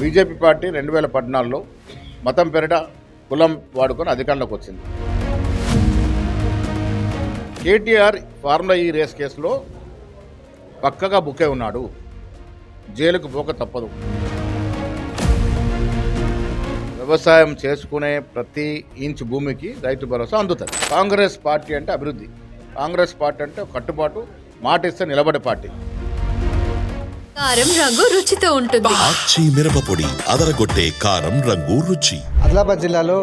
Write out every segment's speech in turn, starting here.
BJP party రెండు వేల పద్నాలుగులో మతం పెరట కులం వాడుకొని అధికారంలోకి వచ్చింది. కేటీఆర్ ఫార్ములా ఈ రేస్ కేసులో పక్కగా బుక్ అయి ఉన్నాడు. జైలుకు పోక తప్పదు. వ్యవసాయం చేసుకునే ప్రతి ఇంచ్ భూమికి రైతు భరోసా అందుతుంది. కాంగ్రెస్ పార్టీ అంటే అభివృద్ధి. కాంగ్రెస్ పార్టీ అంటే కట్టుబాటు మాట ఇస్తే నిలబడే పార్టీ. కారం రంగు రుచితో ఉంటుంది. ఆచి మిరపపొడి అదరగొట్టే కారం రంగు రుచి. ఆదిలాబాద్ జిల్లాలో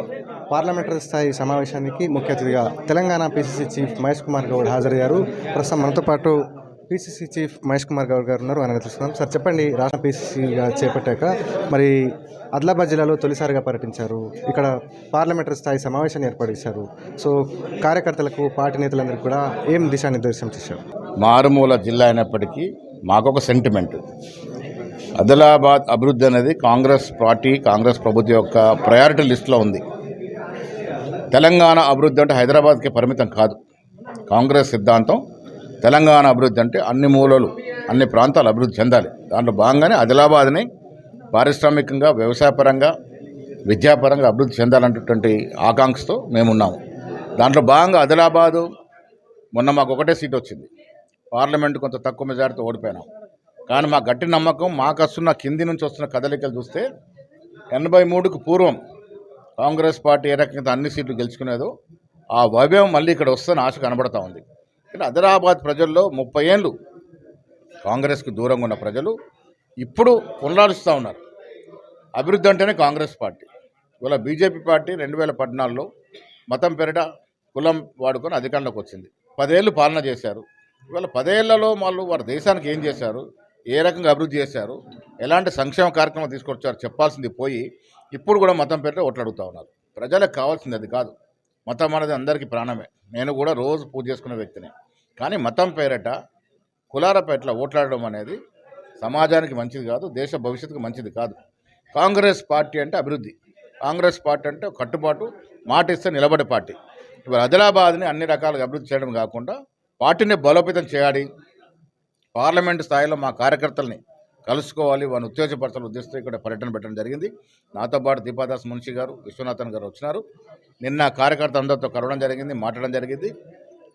పార్లమెంటరీ స్థాయి సమావేశానికి ముఖ్య అతిథిగా తెలంగాణ పీసీసీ చీఫ్ మహేష్ కుమార్ గౌడ్ హాజరయ్యారు. ప్రస్తుతం మనతో పాటు పీసీసీ చీఫ్ మహేష్ కుమార్ గౌడ్ గారు ఉన్నారు. ఆయన తెలుసుకుందాం. సార్ చెప్పండి రాష్ట్ర పీసీసీగా చేపట్టాక మరి ఆదిలాబాద్ జిల్లాలో తొలిసారిగా పర్యటించారు. ఇక్కడ పార్లమెంటరీ స్థాయి సమావేశాన్ని ఏర్పాటు చేశారు. సో కార్యకర్తలకు పార్టీ నేతలందరికీ కూడా ఏం దిశానిర్దేశం చేశారు? మారుమూల జిల్లా అయినప్పటికీ మాకొక సెంటిమెంట్ ఆదిలాబాద్ అభివృద్ధి అనేది కాంగ్రెస్ పార్టీ కాంగ్రెస్ ప్రభుత్వం యొక్క ప్రయారిటీ లిస్ట్లో ఉంది. తెలంగాణ అభివృద్ధి అంటే హైదరాబాద్కి పరిమితం కాదు. కాంగ్రెస్ సిద్ధాంతం తెలంగాణ అభివృద్ధి అంటే అన్ని మూలలు అన్ని ప్రాంతాలు అభివృద్ధి చెందాలి. దాంట్లో భాగంగానే ఆదిలాబాద్ని పారిశ్రామికంగా వ్యవసాయపరంగా విద్యాపరంగా అభివృద్ధి చెందాలనేటువంటి ఆకాంక్షతో మేమున్నాము. దాంట్లో భాగంగా ఆదిలాబాదు మొన్న మాకు ఒకటే సీట్ వచ్చింది. పార్లమెంట్ కొంత తక్కువ మెజార్టీతో ఓడిపోయినాం. కానీ మా గట్టి నమ్మకం మాకు వస్తున్న కింది నుంచి వస్తున్న కదలికలు చూస్తే ఎనభై మూడుకు పూర్వం కాంగ్రెస్ పార్టీ ఏ రకంగా అన్ని సీట్లు గెలుచుకునేదో ఆ వైభవం మళ్ళీ ఇక్కడ వస్తున్న ఆశ కనబడతా ఉంది. కానీ ఆదిలాబాద్ ప్రజల్లో ముప్పై ఏళ్ళు కాంగ్రెస్కి దూరంగా ఉన్న ప్రజలు ఇప్పుడు పునరాలుస్తూ ఉన్నారు. అభివృద్ధి అంటేనే కాంగ్రెస్ పార్టీ. ఇవాళ బీజేపీ పార్టీ రెండు వేల పద్నాలుగులో మతం పెరట కులం వాడుకొని అధికారంలోకి వచ్చింది. పదేళ్ళు పాలన చేశారు. ఇవాళ పదేళ్ళలో వాళ్ళు వారి దేశానికి ఏం చేశారు? ఏ రకంగా అభివృద్ధి చేశారు? ఎలాంటి సంక్షేమ కార్యక్రమం తీసుకొచ్చారు? చెప్పాల్సింది పోయి ఇప్పుడు కూడా మతం పేరిట ఓట్లు ఉన్నారు. ప్రజలకు కావాల్సింది అది కాదు. మతం అనేది అందరికీ ప్రాణమే. నేను కూడా రోజు పూజ చేసుకునే వ్యక్తిని. కానీ మతం పేరిట కులార పేటల ఓట్లాడడం అనేది సమాజానికి మంచిది కాదు దేశ భవిష్యత్తుకు మంచిది కాదు. కాంగ్రెస్ పార్టీ అంటే అభివృద్ధి. కాంగ్రెస్ పార్టీ అంటే కట్టుబాటు మాట ఇస్తే నిలబడే పార్టీ. ఇప్పుడు ఆదిలాబాద్ని అన్ని రకాలుగా అభివృద్ధి చేయడం కాకుండా పార్టీని బలోపేతం చేయాలి. పార్లమెంట్ స్థాయిలో మా కార్యకర్తల్ని కలుసుకోవాలి వారిని ఉత్తేజపరచాలని ఉద్దేశంతో ఇక్కడ పర్యటన పెట్టడం జరిగింది. నాతో పాటు దీపాదాస్ మున్షి గారు విశ్వనాథన్ గారు వచ్చినారు. నిన్న కార్యకర్త అందరితో కలవడం జరిగింది మాట్లాడడం జరిగింది.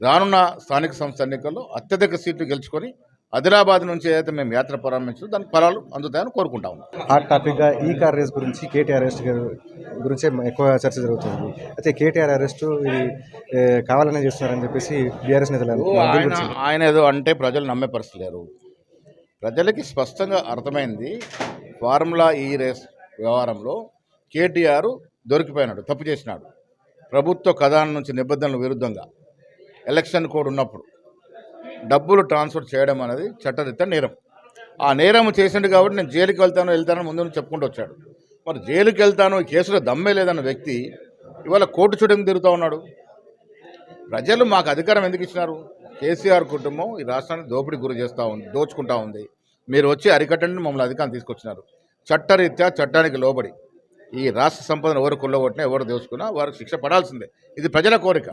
రానున్న స్థానిక సంస్థ ఎన్నికల్లో అత్యధిక సీట్లు గెలుచుకొని ఆదిలాబాద్ నుంచి ఏదైతే మేము యాత్ర ప్రారంభించామో దానికి ఫలాలు అందుతాయని కోరుకుంటా ఉన్నాం. హాట్ టాపిక్గా ఈ కార్ రేస్ గురించి కేటీఆర్ అరెస్ట్ గారు- గురించే ఎక్కువ చర్చ జరుగుతుంది. అయితే కేటీఆర్ అరెస్టు ఇది కావాలనే చేస్తున్నారని చెప్పేసి బీఆర్ఎస్ నేతలు ఆయన ఏదో అంటే ప్రజలు నమ్మే పరిస్థితి లేరు ప్రజలకి స్పష్టంగా అర్థమైంది ఫార్ములా ఈ రేస్ వ్యవహారంలో కేటీఆర్ దొరికిపోయినాడు తప్పు చేసినాడు. ప్రభుత్వ కథాన నుంచి నిబంధనల విరుద్ధంగా ఎలక్షన్ కోడ్ ఉన్నప్పుడు. డబ్బులు ట్రాన్స్ఫర్ చేయడం అనేది చట్టరీత్యా నేరం. ఆ నేరం చేసిండు కాబట్టి నేను జైలుకి వెళ్తాను వెళ్తానని ముందు చెప్పుకుంటూ వచ్చాడు. మరి జైలుకి వెళ్తాను ఈ కేసులో దమ్మే లేదన్న వ్యక్తి ఇవాళ కోర్టు చుట్టూ తిరుగుతూ ఉన్నాడు? ప్రజలు మాకు అధికారం ఎందుకు ఇచ్చినారు? కేసీఆర్ కుటుంబం ఈ రాష్ట్రాన్ని దోపిడీ గురి చేస్తూ ఉంది దోచుకుంటా ఉంది. మీరు వచ్చి అరికట్టండి మమ్మల్ని అధికారం తీసుకొచ్చినారు. చట్టరీత్యా చట్టానికి లోబడి ఈ రాష్ట్ర సంపదను ఎవరు కొల్లగొట్టినా ఎవరు దోచుకున్నా వారికి శిక్ష పడాల్సిందే. ఇది ప్రజల కోరిక.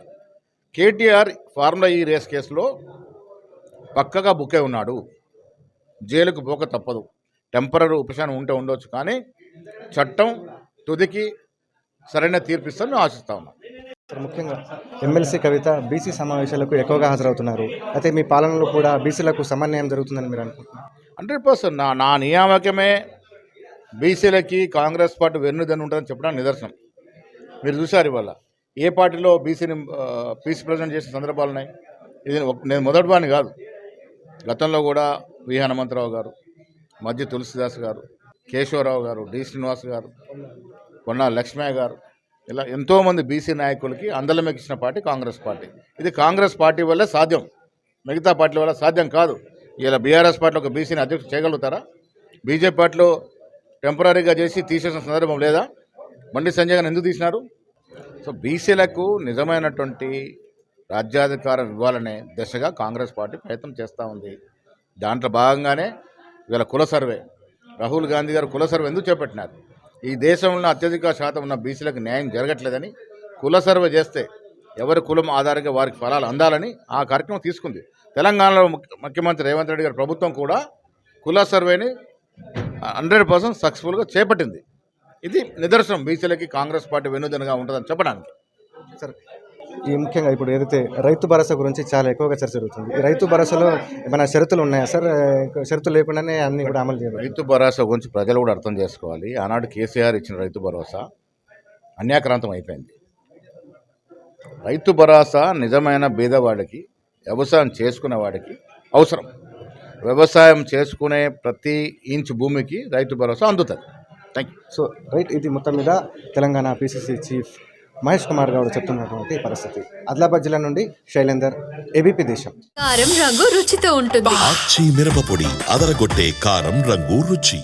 కేటీఆర్ ఫార్ములా ఈ రేస్ కేసులో పక్కగా బుక్ ఉన్నాడు. జైలుకు పోక తప్పదు. టెంపరీ ఉపశమనం ఉంటే ఉండొచ్చు కానీ చట్టం తుదికి సరైన తీర్పిస్తాను ఆశిస్తా ఉన్నాం. ముఖ్యంగా ఎమ్మెల్సీ కవిత బీసీ సమావేశాలకు ఎక్కువగా హాజరవుతున్నారు. అయితే మీ పాలనలో కూడా బీసీలకు సమన్వయం జరుగుతుందని మీరు అనుకుంటున్నారు. Hundred percent. నా నా నియామకమే బీసీలకి కాంగ్రెస్ పార్టీ వెన్నుదని ఉంటుందని చెప్పడానికి నిదర్శనం. మీరు చూశారు ఇవాళ. ఏ పార్టీలో బీసీని పీసీ ప్రెసిడెంట్ చేసిన సందర్భాలు ఉన్నాయి? ఇది నేను మొదటి వాడిని కాదు. గతంలో కూడా వి. హనుమంతరావు గారు మధ్య తులసిదాస్ గారు కేశవరావు గారు డి. శ్రీనివాస్ గారు కొన్నా లక్ష్మయ్య గారు ఇలా ఎంతోమంది బీసీ నాయకులకి అందలం పార్టీ కాంగ్రెస్ పార్టీ. ఇది కాంగ్రెస్ పార్టీ వల్లే సాధ్యం. మిగతా పార్టీల వల్ల సాధ్యం కాదు. ఇలా బీఆర్ఎస్ పార్టీలో ఒక బీసీని అధ్యక్షుడు చేయగలుగుతారా? బీజేపీ పార్టీలో టెంపరీగా చేసి తీసేసిన సందర్భం లేదా? బండి సంజయ్ గారు ఎందుకు తీసినారు? సో బీసీలకు నిజమైనటువంటి రాజ్యాధికారం ఇవ్వాలనే దిశగా కాంగ్రెస్ పార్టీ ప్రయత్నం చేస్తూ ఉంది. దాంట్లో భాగంగానే ఇవాళ కుల సర్వే. రాహుల్ గాంధీ గారు కుల సర్వే ఎందుకు చేపట్టినారు? ఈ దేశంలో అత్యధిక శాతం ఉన్న బీసీలకు న్యాయం జరగట్లేదని కుల సర్వే చేస్తే ఎవరి కులం ఆధారంగా వారికి ఫలాలు అందాలని ఆ కార్యక్రమం తీసుకుంది. తెలంగాణలో ముఖ్య- ముఖ్యమంత్రి రేవంత్ రెడ్డి గారి ప్రభుత్వం కూడా కుల సర్వేని హండ్రెడ్ పర్సెంట్ సక్సెస్ఫుల్గా చేపట్టింది. ఇది నిదర్శనం బీసీలకి కాంగ్రెస్ పార్టీ వెన్నుదనగా ఉంటుందని చెప్పడానికి. సరే ఈ ముఖ్యంగా ఇప్పుడు ఏదైతే రైతు భరోసా గురించి చాలా ఎక్కువగా చర్చ జరుగుతుంది. ఈ రైతు భరోసాలో ఏమైనా షరతులు ఉన్నాయా సార్? షరతులు లేకుండానే అన్ని కూడా అమలు చేయాలి రైతు భరోసా గురించి ప్రజలు కూడా అర్థం చేసుకోవాలి. ఆనాడు కేసీఆర్ ఇచ్చిన రైతు భరోసా అన్యాక్రాంతం అయిపోయింది. రైతు భరోసా నిజమైన బీదవాడికి వ్యవసాయం చేసుకునే వాడికి అవసరం. వ్యవసాయం చేసుకునే ప్రతి ఇంచ్ భూమికి రైతు భరోసా అందుతుంది. థ్యాంక్ యూ సో రైట్ ఇది మొత్తం మీద తెలంగాణ పిసిసి చీఫ్ మహేష్ కుమార్ గౌడ్ చెప్తున్నటువంటి పరిస్థితి. ఆదిలాబాద్ జిల్లా నుండి శైలేందర్ ఏబీపీ దేశం. కారం రంగు రుచితో ఉంటుంది. మిరపపొడి అదరగొట్టే కారం రంగు రుచి.